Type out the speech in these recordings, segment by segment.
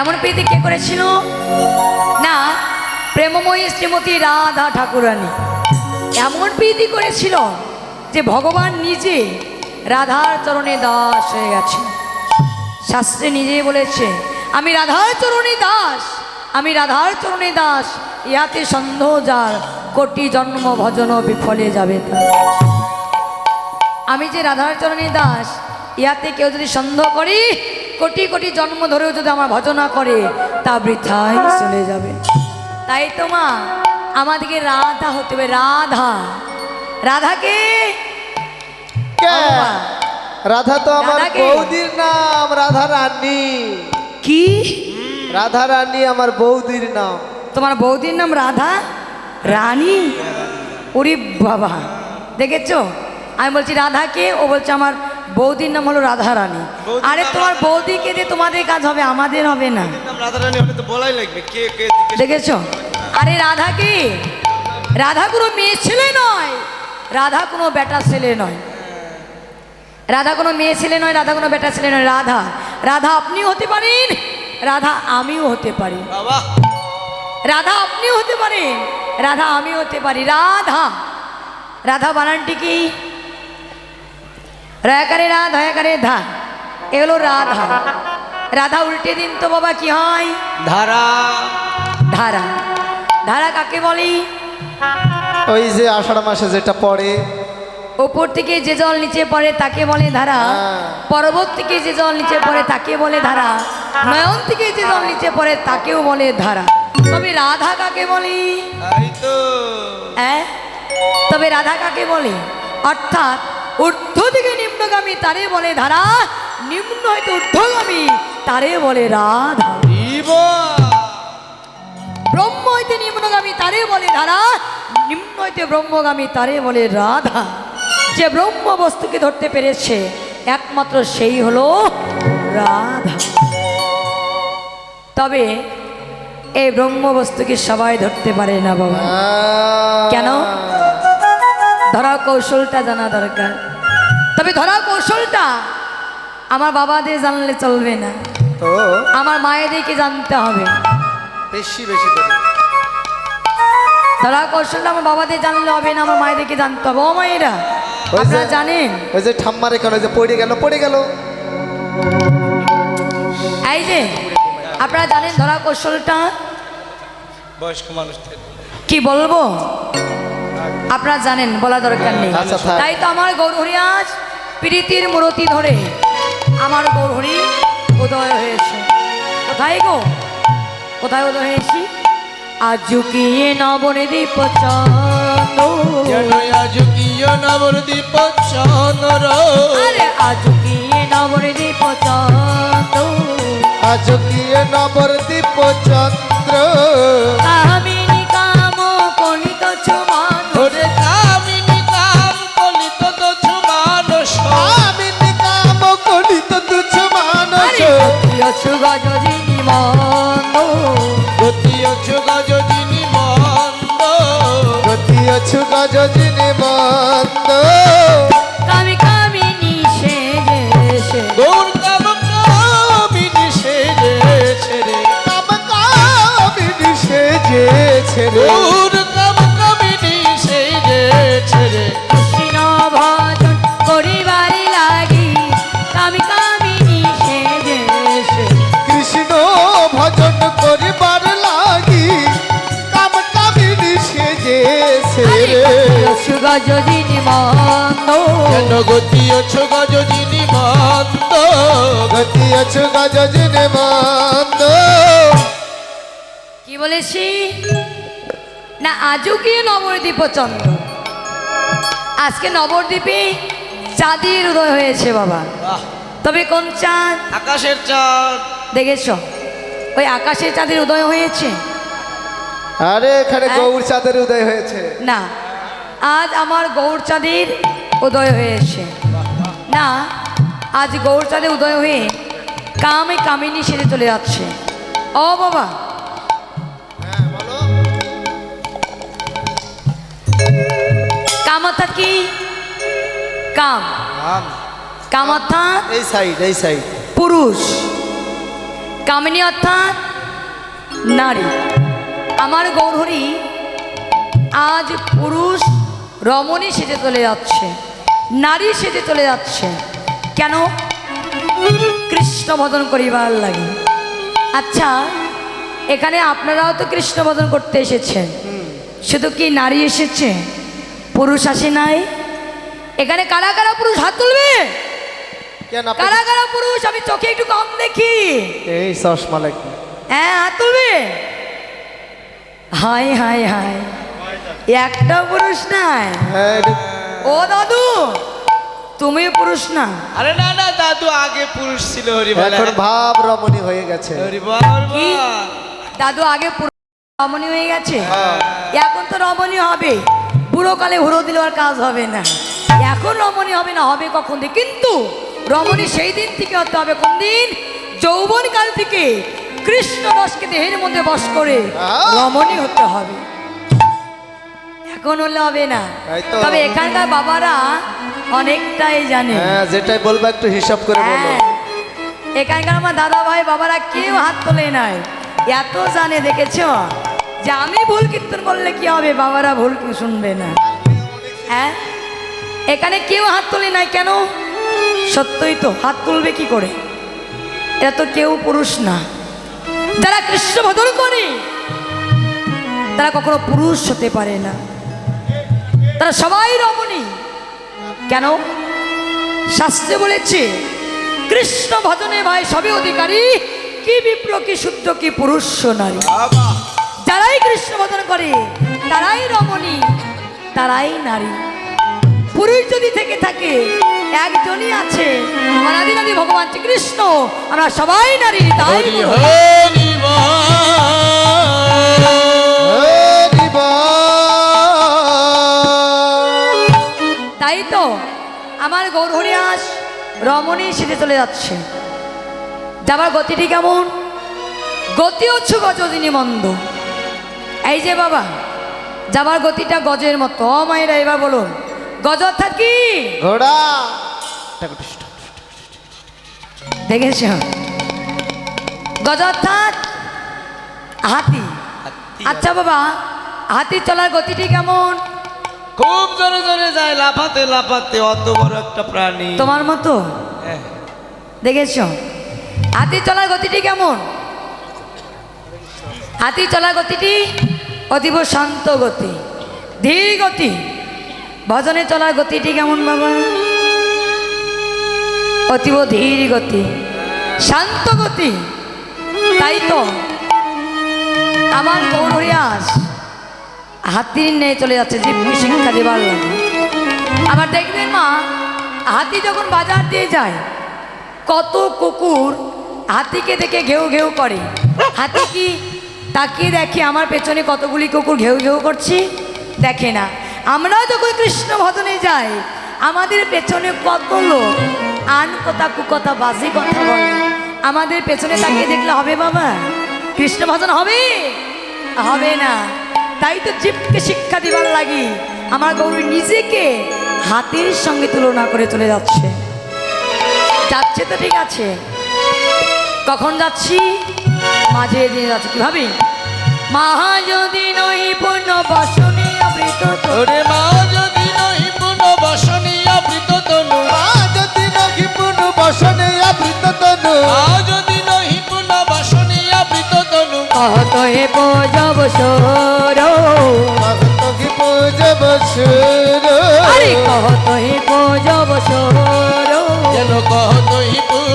এমন প্রীতি কে করেছিল? না, প্রেমময়ী শ্রীমতী রাধা ঠাকুরানী। এমন প্রীতি করেছিল যে ভগবান নিজে রাধার চরণে দাস হয়ে গেছে। শাস্ত্রে নিজেই বলেছে, আমি রাধার চরণে দাস, আমি রাধার চরণে দাস, ইহাতে সন্দেহ যার, কোটি জন্ম ভজন বিফলে যাবে তার। আমি যে রাধার চরণে দাস, ইহাতে কেউ যদি সন্দেহ করি কোটি কোটি জন্ম ধরেও যদি আমার ভজনা করে তা বৃথাই চলে যাবে। তাই তো মা আমাদেরকে রাধা হতে হবে রাধা। রাধাকে? কে? রাধা তো আমার? বৌদির নাম রাধা রানী। কি? রাধা রানী আমার বৌদির নাম। তোমার বৌদির নাম রাধা? রানী? ওরে বাবা। দেখেছ? আমি বলছি রাধাকে? ও বলছে আমার বৌদির নাম হলো রাধা রানী আরে তোমার বৌদিকে দিয়ে তোমাদের কাজ হবে আমাদের হবে না। নাম রাধারানী হলে তো বলাই লাগবে কে কে দেখেছ? আরে রাধা কি? রাধা কোনো মেয়ে ছেলে নয়। রাধা কোনো বেটা ছেলে নয়। রাধা কোনো মেয়ে ছেলে নয় রাধা কোনো বেটা ছেলে নয়। রাধা রাধা আপনিও হতে পারেন রাধা আমিও হতে পারি। রাধা আপনিও হতে পারেন রাধা আমিও হতে পারি। রাধা রাধা বানানটি কি? রয়াকারে রা ধয়াকারে ধা এগুলো রাধা রাধা উল্টে দিন তো বাবা কি হয় ধারা ধারা ধারা কাকে বলি ওই যে আষাঢ় মাসে যেটা পড়ে। ওপর থেকে যে জল নিচে পড়ে তাকে বলে ধারা। হ্যাঁ। পর্বত থেকে যে জল নিচে পড়ে তাকে বলে ধারা। নয়ন থেকে যে জল নিচে পড়ে তাকেও বলে ধারা। তবে রাধা কাকে বলি? হ্যাঁ? তবে রাধা কাকে বলে? অর্থাৎ ঊর্ধ্ব থেকে নিম্নগামী তারে বলে ধারা। নিম্ন হইতে ঊর্ধ্বগামী তারে বলে রাধা। ব্রহ্ম হইতে নিম্নগামী তারে বলে ধারা। নিম্ন হইতে ব্রহ্মগামী তারে বলে রাধা। যে ব্রহ্ম বস্তুকে ধরতে পেরেছে একমাত্র সেই হলো রাধা। তবে এই ব্রহ্ম বস্তুকে সবাই ধরতে পারে না বাবা। কেন? ধরা কৌশলটা জানা দরকার। তবে ধরা কৌশলটা। আমার বাবাদের জানলে চলবে না। তো? আমার মায়েদেরকে জানতে হবে। বেশি বেশি করে। ধরা কৌশলটা আমার বাবাদের জানলে হবে না আমার মায়েদেরকে জানতে হবে। ও মায়েরা ওই যে- আপনারা জানেন? ওই যে ঠাম্মার এখানে ওই যে পড়ে গেল পড়ে গেল। এই যে আপনারা জানেন ধরা কৌশলটা? বয়স্ক মানুষদের। কি বলব? আপনারা জানেন বলা দরকার নেই। আচ্ছা, তাই তো আমার গৌরহরি আজ। প্রীতির মূরতি ধরে আমার গৌরহরি উদয় হয়েছে। কোথায় গো? কোথায় উদয় হয়েছি? আজ জুকিয়ে নবনিদীপ চন্দ্র। যেন আজকিয় নবদ্বীপ চন্দ্র? আরে আজ জুকিয়ে নবনিদীপ চন্দ্র। আজ গিয়ে নবদ্বীপ চন্দ্র। কামিনী অছু গজনী মন্দ গতি অছু গজনী মন্দ গতি অছু গজনী বন্ধ যেন গতি অছু গজনী মন্দ। গতি অছু গজনী বন্ধ কি বলেছি? না আজও কি নবদ্বীপ চন্দ্র? আজকে নবদ্বীপে চাঁদের উদয় হয়েছে বাবা। তবে কোন চাঁদ? আকাশের চাঁদ। দেখেছ? ওই আকাশের চাঁদের উদয় হয়েছে? আরে এখানে হ্যাঁ? গৌর চাঁদের উদয় হয়েছে। না আজ আমার গৌর চাঁদের উদয় হয়ে হয়েছে না আজ গৌর চাঁদের উদয় হয়ে কামে কামিনী সেরে চলে যাচ্ছে। ও বাবা। কাম অর্থাৎ কি? কাম। কাম। অর্থাৎ এই সাইড এই সাইড পুরুষ। কামিনী অর্থাৎ নারী। আমার গৌরহরি আজ পুরুষ রমণী সেজে চলে যাচ্ছে। নারী সেজে চলে যাচ্ছে। কেন? কৃষ্ণ ভজন করিবার লাগে। আচ্ছা এখানে আপনারাও তো কৃষ্ণ ভজন করতে এসেছেন। শুধু কি নারী এসেছে? পুরুষ আসে নাই? এখানে কারা কারা পুরুষ হাত তুলবে? কারা কারা পুরুষ? আমি চোখে একটু কম দেখি। এই চশমা লাগবে হ্যাঁ হাত তুলবে? হাই হাই হাই একটা পুরুষ নাই। হ্যাঁ ও দাদু তুমি পুরুষ না? আরে না না দাদু আগে পুরুষ ছিল হরিবল। এখন ভাব রমণী হয়ে গেছে। হরিবল দাদু আগে পুরো রমণী হয়ে গেছে? এখন তো রমণী হবে। বুড়ো কালে হুড়ো দিলে আর কাজ হবে না। এখন রমণী হবে না হবে কখন থেকে কিন্তু রমণী সেই দিন থেকে হতে হবে কোন দিন? যৌবন কাল থেকে কৃষ্ণ রসকে দেহের মধ্যে বস করে আহ! রমণী হতে হবে। এখন হলে হবে না তবে এখানকার বাবারা অনেকটাই জানে। হ্যাঁ যেটাই বলব একটু হিসাব করে বলো। হ্যাঁ এখানকার আমার দাদা ভাই বাবারা কেউ হাত তোলে নাই। এত জানে দেখেছ? যে আমি ভুল কীর্তন করলে কি হবে? বাবারা ভুল শুনবে না। হ্যাঁ এখানে কেউ হাত তোলে নাই কেন? সত্যই তো হাত তুলবে কি করে? এরা তো কেউ পুরুষ না। যারা কৃষ্ণ ভদন করে তারা কখনো পুরুষ হতে পারে না। তারা সবাই রমণী। কেন? শাস্ত্রে বলেছে কৃষ্ণ ভজনে ভাই সবে অধিকারী কি বিপ্র কি শুদ্ধ কি পুরুষ নারী। যারাই কৃষ্ণ ভজন করে তারাই রমণী তারাই নারী। পুরুষ যদি থেকে থাকে একজনই আছে। অনাদি নদী ভগবান শ্রীকৃষ্ণ আমরা সবাই নারী তাই তো? আমার গৌরহরিয়াস রমণী সেজে চলে যাচ্ছে। যাবার গতিটি কেমন? গতি হচ্ছে গজদিনী মন্দ। এই যে বাবা যাবার গতিটা গজের মতো। ও মায়েরা এবার বলুন গজ অর্থাৎ কি? ঘোড়া। দেখেছ? গজ অর্থাৎ হাতি। আচ্ছা বাবা হাতি চলার গতিটি কেমন? খুব জোরে জোরে যায় লাফাতে লাফাতে অত বড় একটা প্রাণী। তোমার মতো? হ্যাঁ। দেখেছ? হাতি চলার গতিটি কেমন? হাতি চলার গতিটি অতীব শান্ত গতি ধীর গতি। ভজনে চলার গতিটি কেমন বাবা? অতীব ধীর গতি শান্ত গতি। তাই তো আমার গৌরিয়াস হাতির নিয়ে চলে যাচ্ছে জীবকে শিক্ষা দেবার লাগে আবার দেখবেন মা, হাতি যখন বাজার দিয়ে যায়, কত কুকুর হাতিকে দেখে ঘেউ ঘেউ করে। হাতি কি তাকিয়ে দেখে, আমার পেছনে কতগুলি কুকুর ঘেউ ঘেউ করছি? দেখে না। আমরাও যখন কৃষ্ণ ভজনে যাই, আমাদের পেছনে কত লোক আন কথা কুকথা বাজে কথা বলে। আমাদের পেছনে তাকিয়ে দেখলে হবে বাবা? কৃষ্ণ ভজন হবে? হবে না। তাই তো জীবকে শিক্ষা দিবার লাগি। আমার গৌরী নিজেকে হাতির সঙ্গে তুলনা করে চলে যাচ্ছে। যাচ্ছে তো ঠিক আছে। কখন যাচ্ছি? মাঝে দিয়ে যাচ্ছি। কীভাবে মাহা যদি নই পূর্ণ বসনে মা যদি নহি আবৃত তনু। মা যদি নাকি পূর্ণ বসনে আবৃত তনু। মা যদি নহি পুনঃ বসনী আবৃত হে পজব সর। ভক্ত কি পূজব সুর। আরে কহত হে পজব সর। যেন কহ নহি পূজব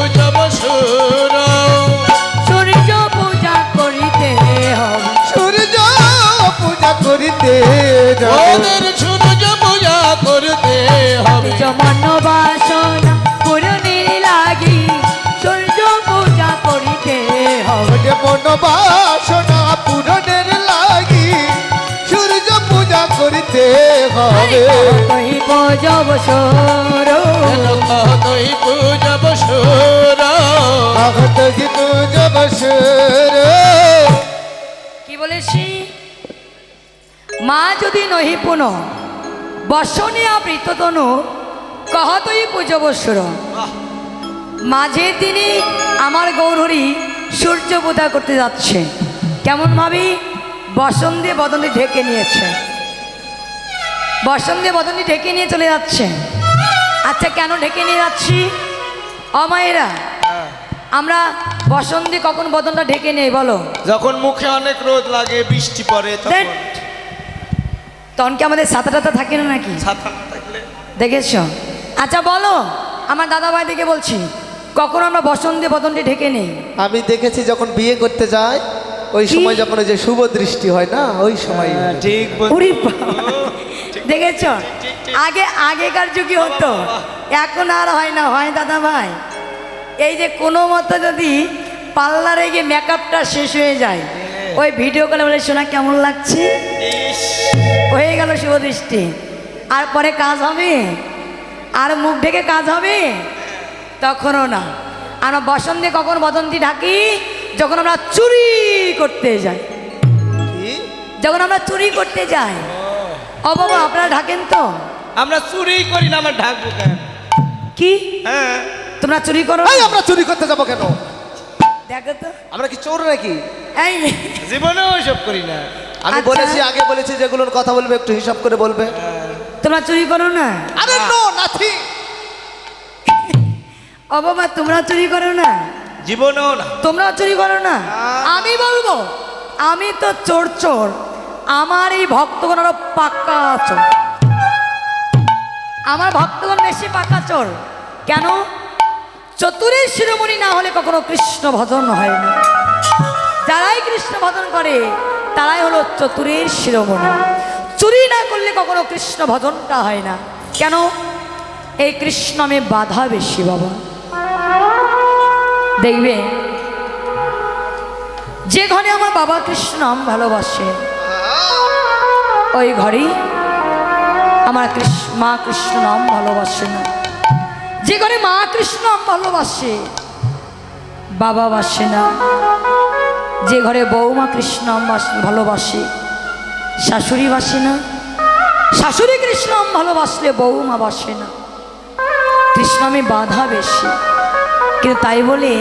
বাসনা পূরণের লাগি সূর্য পূজা করিতে হবে। কই পজব সর নহি পূজব সুর কি পূজব সুর কি বলেছি? মা যদি নহি পুন বসনে আবৃত তনু কহতই পূজবস্বর মাঝের দিনে আমার গৌরহরি সূর্য পূজা করতে যাচ্ছে। কেমন ভাবি? বসন্তে বদনে ঢেকে নিয়েছে। বসন্তে বদনে ঢেকে নিয়ে চলে যাচ্ছে। আচ্ছা কেন ঢেকে নিয়ে যাচ্ছি? অমায়েরা আমরা বসন্তে কখন বদনটা ঢেকে নেই বলো? যখন মুখে অনেক রোদ লাগে বৃষ্টি পড়ে তখন। তখন কি আমাদের সাথে টাতা থাকে না নাকি? থাকলে। দেখেছ? আচ্ছা বলো। আমার দাদা ভাই থেকে বলছি। কখন আমরা বসন্তে বদনটি ঢেকে নেই। আমি দেখেছি যখন বিয়ে করতে যায় ওই সময় যখন ওই যে শুভ দৃষ্টি হয় না ওই সময়। হ্যাঁ, ঠিক দেখেছ? আগে আগেকার যুগে হতো। এখন আর হয় না হয় দাদা ভাই। এই যে কোনো মতো যদি পার্লারে গিয়ে মেকআপটা শেষ হয়ে যায় ওই ভিডিও কলে বলে শোনা কেমন লাগছে? হয়ে গেল শুভ দৃষ্টি। আর পরে কাজ হবে? আর মুখ ঢেকে কাজ হবে? তখনও না। আমরা বসন্তে কখন বদন্তি ঢাকি যখন আমরা চুরি করতে যাই। কি? যখন আমরা চুরি করতে যাই। ও। বাবা আপনারা ঢাকেন তো। আমরা চুরি করি না আমরা ঢাকবো কেন? কি? হ্যাঁ। তোমরা চুরি করো আমরা চুরি করতে যাব কেন? দেখো তো। আমরা কি চোর নাকি? এই। জীবনেও ওইসব করি না। আমি আচ্ছা। বলেছি আগে বলেছি যেগুলোর কথা বলবে একটু হিসাব করে বলবে। তোমরা চুরি করো না? আরে নো নাথি ও বাবা তোমরা চুরি করো না। জীবনেও না। তোমরাও চুরি করো না। আমি বলব আমি তো চোর চোর আমার এই ভক্তগণ আরও পাক্কা চোর। আমার ভক্তগণ বেশি পাক্কা চোর। কেন? চতুরের শিরোমণি না হলে কখনো কৃষ্ণ ভজন হয় না। যারাই কৃষ্ণ ভজন করে তারাই হলো চতুরের শিরোমণি। চুরি না করলে কখনো কৃষ্ণ ভজনটা হয় না। কেন? এই কৃষ্ণমে বাধা বেশি বাবা। দেখবে। যে ঘরে আমার বাবা কৃষ্ণ নাম ভালোবাসে, ওই ঘরেই আমার কৃষ্ণ মা কৃষ্ণ নাম ভালোবাসে না। যে ঘরে মা কৃষ্ণ নাম ভালোবাসে, বাবা বাসে না। যে ঘরে বৌমা কৃষ্ণ নাম বাস- ভালোবাসে, শাশুড়ি বাসে না। শাশুড়ি কৃষ্ণ নাম ভালোবাসলে বৌমা বাসে না। কৃষ্ণামে বাধা বেশি। কিন্তু তাই বলে,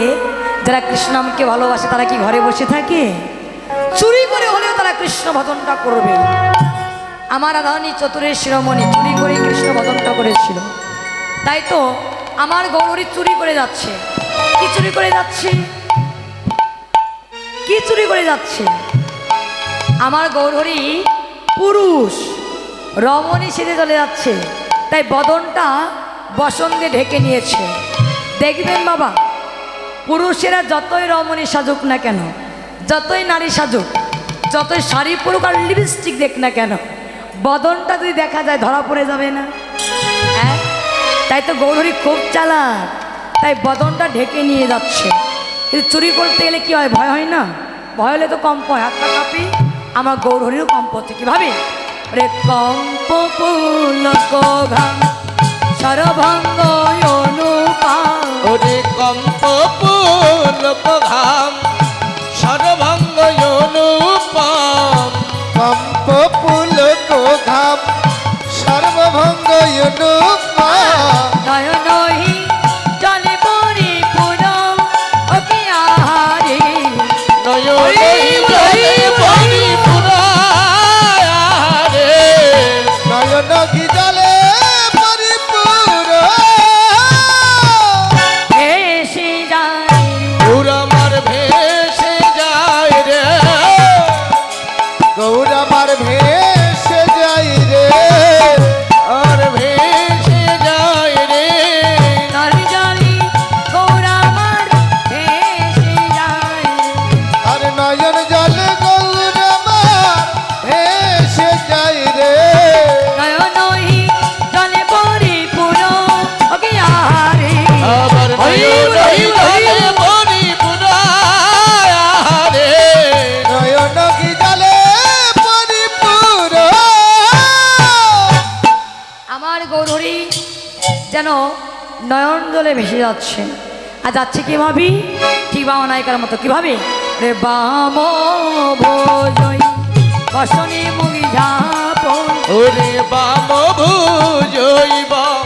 যারা কৃষ্ণামকে ভালোবাসে তারা কি ঘরে বসে থাকে? চুরি করে হলেও তারা কৃষ্ণ ভজনটা করবে। আমার রাধারানী চতুরের শিরোমণি চুরি করে কৃষ্ণ ভজনটা করেছিল। তাই তো আমার গৌরী চুরি করে যাচ্ছে। কি চুরি করে যাচ্ছে? কি চুরি করে যাচ্ছে? আমার গৌরহরি পুরুষ, রমণী সেজে চলে যাচ্ছে। তাই বদনটা বসন্তে ঢেকে নিয়েছে। দেখবেন বাবা, পুরুষেরা যতই রমণী সাজুক না কেন, যতই নারী সাজুক, যতই শাড়ি পরুক আর লিপস্টিক দেখ না কেন, বদনটা যদি দেখা যায় ধরা পড়ে যাবে না। হ্যাঁ? তাই তো গৌরী খুব চালাক, তাই বদনটা ঢেকে নিয়ে যাচ্ছে। কিন্তু চুরি করতে গেলে কি হয়? ভয় হয় না? ভয় হলে তো কম্প হয়। হাতটা কাঁপি, আমার গৌরহরিরও কম্প হচ্ছে। কীভাবে রে কম্প পুলক ঘাম সরভঙ্গ ওরে কম্প পুলক সর্বঙ্গ যেন নয়ন জলে ভেসে যাচ্ছে। আর যাচ্ছে কি ভাবি ঠিক বাবা নায়িকার মতো। কীভাবে? রে বাম ভোজই মুগি ঝাপ রে বাম ভুজইব সন্মুখ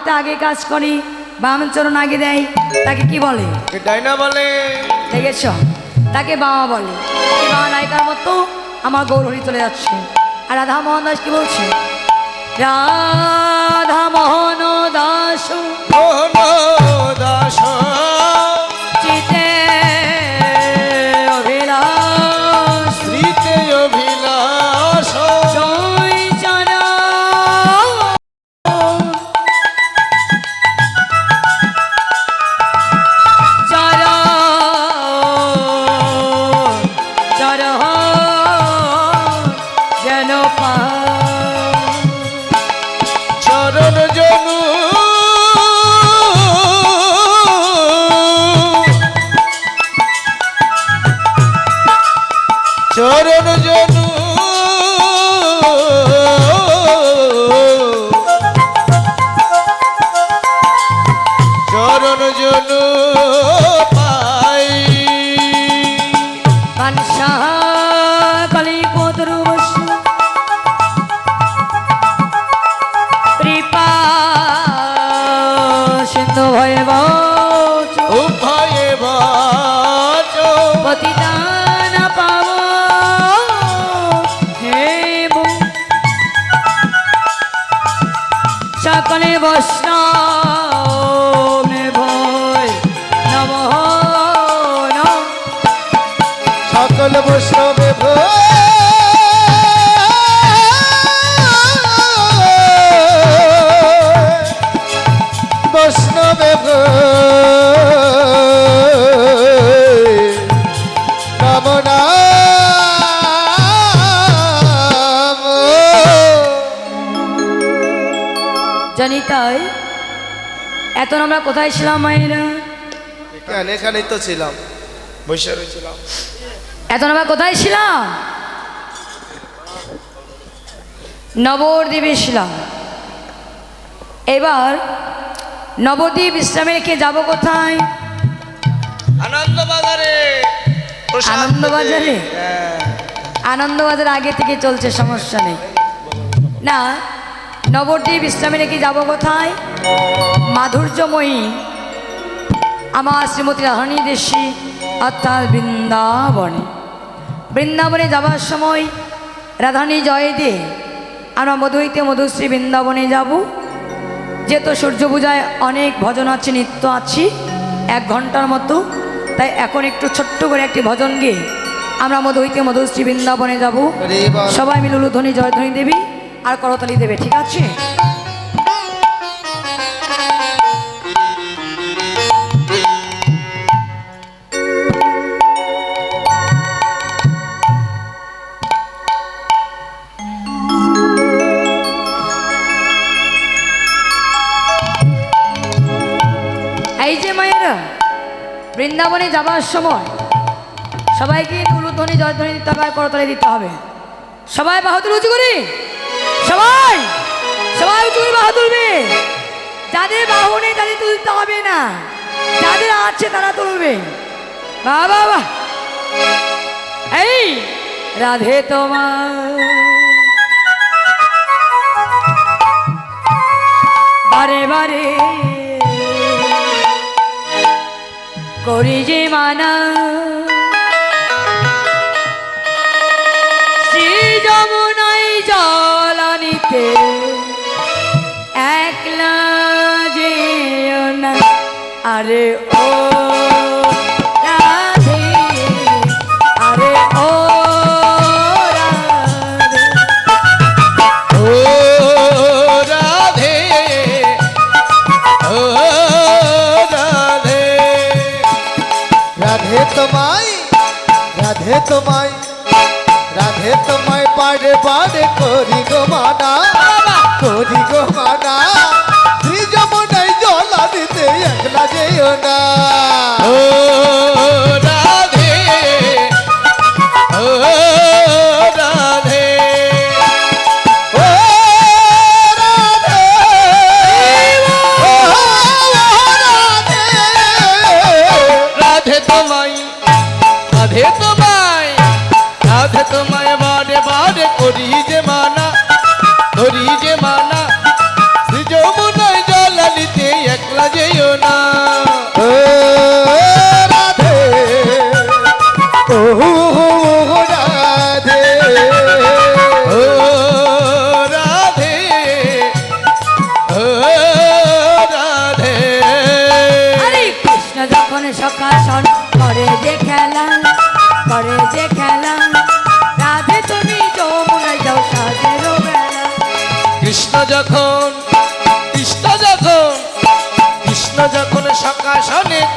হাতে আগে কাজ করি বাম চরণ আগে দেয় তাকে কি বলে? ডাইনা বলে। দেখেছ? তাকে বাবা বলে। এই বাবা নায়িকার মতো আমার গৌরী চলে যাচ্ছে। আর রাধা মোহন দাস কি বলছে? রাধা মোহন দাস। মোহন দাস। জনু আমরা কোথায় ছিলাম মায়েরা? এখানে এখানেই তো ছিলাম। বসে রয়েছিলাম। এত আমরা কোথায় ছিলাম? নবদ্বীপে ছিলাম। এবার নবদ্বীপ বিশ্রামে রেখে যাব কোথায়? আনন্দবাজারে। আনন্দবাজারে? হ্যাঁ। আনন্দবাজার আগে থেকে চলছে সমস্যা নেই। না নবদ্বীপ বিশ্রামে রেখে যাব কোথায়? মাধুর্যময়ী আমার শ্রীমতী রাধারণী দেশী অর্থাৎ বৃন্দাবনে। বৃন্দাবনে যাবার সময় রাধানী জয় দে আমরা মধুইতে মধুশ্রী বৃন্দাবনে যাব। যেহেতু সূর্য পূজায় অনেক ভজন আছে নৃত্য আছি এক ঘণ্টার মতো তাই এখন একটু ছোট্ট করে একটি ভজন গিয়ে আমরা মধুইতে মধুশ্রী বৃন্দাবনে যাব। সবাই মিলে উলুধ্বনি জয়ধ্বনি দেবী। আর করতালি দেবে, ঠিক আছে? এই যে মায়েরা, বৃন্দাবনে যাবার সময় সবাইকে উলুধ্বনি জয়ধ্বনি দিতে হবে করতালি দিতে হবে। সবাই বাহাদুর উঁচু করি। সবাই সবাই তুই বাহা তুলবে যাদের বাহু নেই, তাদের তুলতে হবে না। যাদের আছে, তারা তুলবে। বাবা বাহ এই, রাধে তোমার। বারে বারে। করি যে মানা। শ্রী যমুনাই জল আনিতে একলা যে না। আরে ও রাধে তোমায় রাধে তোমায় রাধে তোমায় পাড়ে পাড়ে করি। মানা করি গো মানা শ্রী যমুনাই জলা দিতে একলা যেও না।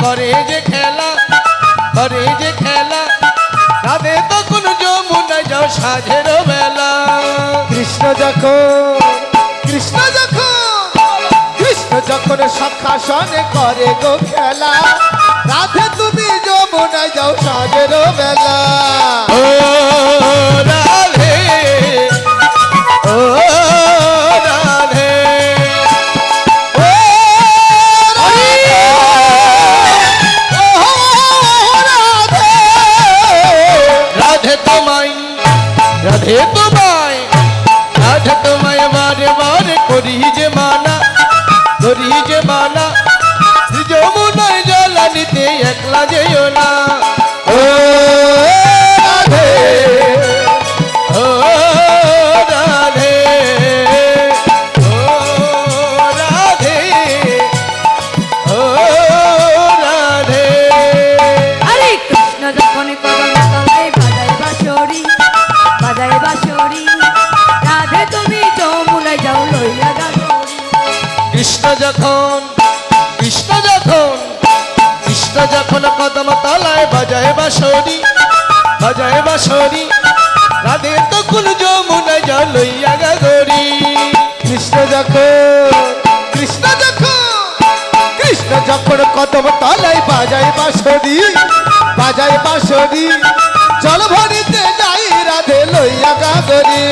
করে যে খেলা করে যে খেলা রাধে তখন যমুনা যাও সাজের বেলা। কৃষ্ণ যখন কৃষ্ণ যখন কৃষ্ণ যখন সখাসনে করে গো খেলা রাধে তুমি যমুনা যাও সাজের বেলা। রাধে তোমায় রাধে তোমায় বারে বারে করি যে মানা করি যে মানা শ্রী যমুনায় জলা নিতে একলা যেও না। ও বাজায় বাঁশরি বাজায় বাঁশরি রাধে তো তখন যমুনা জল লইয়া গাগরি। কৃষ্ণ যখন কৃষ্ণ যখন কৃষ্ণ যখন কদম তলায় বাজায় বাঁশরি বাজায় বাঁশরি জল ভরিতে যাই রাধে লইয়া গাগরি।